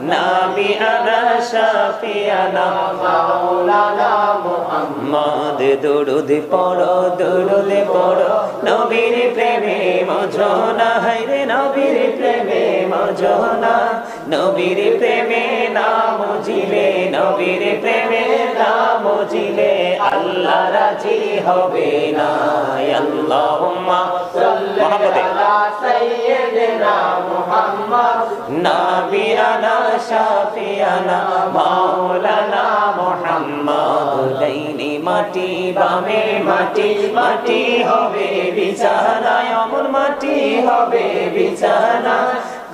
নাবিয়ানা শাফিয়ানা মাওলানা মুহাম্মদ। দুরুদ পড়ো দুরুদ পড়ো। নবীর প্রেমে মজনা হায়রে নবীর প্রেমে মজনা। নবীর প্রেমে নাম জিলে নবীর প্রেমে নাম জিলে আল্লাহ রাজি হবে না আল্লাহুম্মা সাল্লি আলা মহাপতে নাবিয়ানা শাফিয়ানা, মাওলানা মুহাম্মদ লাইনি মাটি বামে মাটি মাটি হবে বিছানা অমন মাটি হবে বিছানা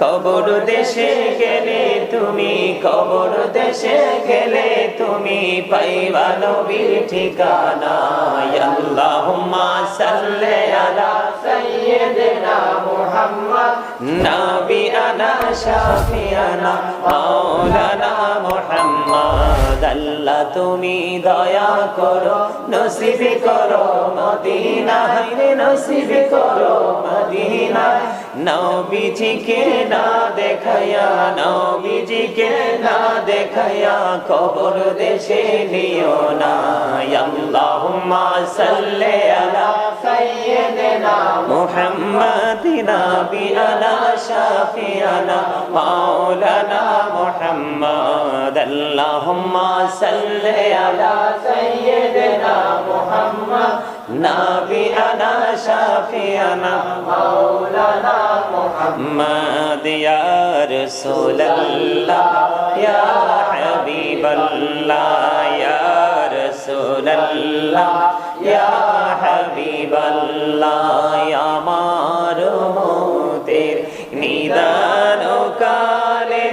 কবর দেশে গেলে তুমি, কবর দেশে গেলে তুমি পাইবা নবীর ঠিকানা আল্লাহুম্মা সাল্লি আলা সাইয়্যিদিনা মুহাম্মদ। নাবিয়ানা শাফিয়ানা মাওলানা মুহাম্মদ। আল্লাহ তুমি দয়া করো, নসিব করো মদিনা নসিব করো মদিনা নবীজিকে না দেখায়া নবীজিকে না দেখায়া কবর দেশে নিও না আল্লাহুম্মা সাল্লি আলা সাইয়্যিদিনা মুহাম্মাদ নাবিয়ানা শাফিয়ানা মাওলানা মুহাম্মদ। আল্লাহুম্মা সাল্লি আলা সাইয়্যিদিনা মুহাম্মাদ। নাবিয়ানা শাফিয়ানা মাওলানা মুহাম্মদ ইয়া রাসূলুল্লাহ ইয়া হাবিবাল্লাহ ইয়া রাসূলুল্লাহ ইয়া হাবিবাল্লাহ আমার মতের নিদান কালে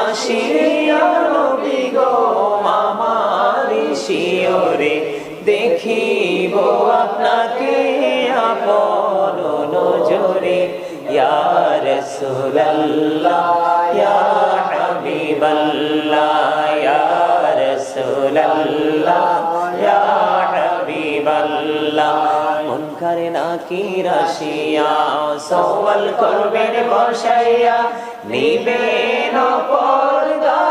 আসিয়া নবী গো আমার শিওরে। দেখিব আপনাকে আপন নজরে। ইয়া রাসূলুল্লাহ, ইয়া হাবিবাল্লাহ, ইয়া রাসূলুল্লাহ, ইয়া হাবিবাল্লাহ। মুনকারে নাকির আসিয়া সওয়াল করবেন বসাইয়া, নিবেন পর্দা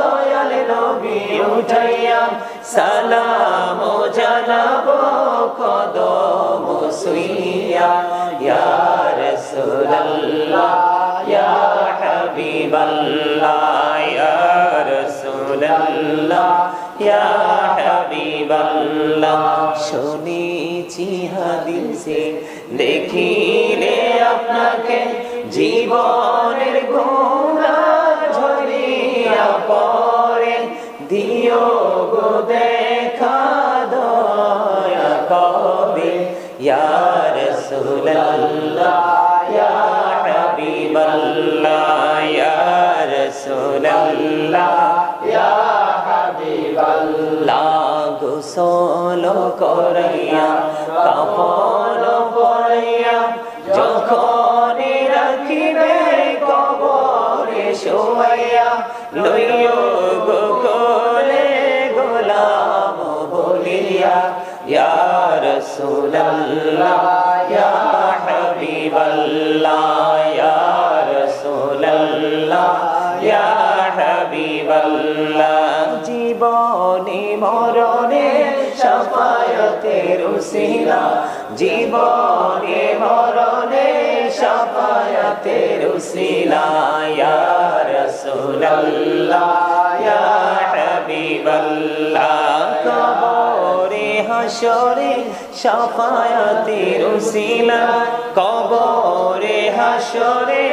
দয়াল নবী উঠাইয়া, সালাম জানাব কদম সুইয়া। ইয়া রাসূলুল্লাহ, ইয়া হাবিবাল্লাহ, ইয়া রাসূলুল্লাহ, ইয়া হাবিবাল্লাহ। শুনেছি হাদিসে, দেখিলে আপনাকে জীবনের গুণা ঝরিয়া পড়ে। দিও গো দেখা দয়া কবে, ইয়া রাসূলুল্লাহ। হাবিবাল্লাহ ইয়া রাসূলুল্লাহ ইয়া হাবিবাল্লাহ গোসল করাইয়া কাপড় পরাইয়া যখন রাখিবে কবরে শোয়াইয়া লইও হাবিবাল্লাহ জীবনে মরণে সাফায়াতের উসিলা। জীবনে মরণে সাফায়াতের উসিলা। ইয়া রাসূলুল্লাহ ইয়া হাবিবাল্লাহ। হাসরে সাফায়াতের উসিলা কবরে হাসরে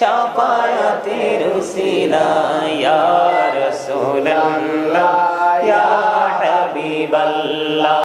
সাফায়াতের উসিলা ইয়া রাসূলুল্লাহ ইয়া হাবিবাল্লাহ।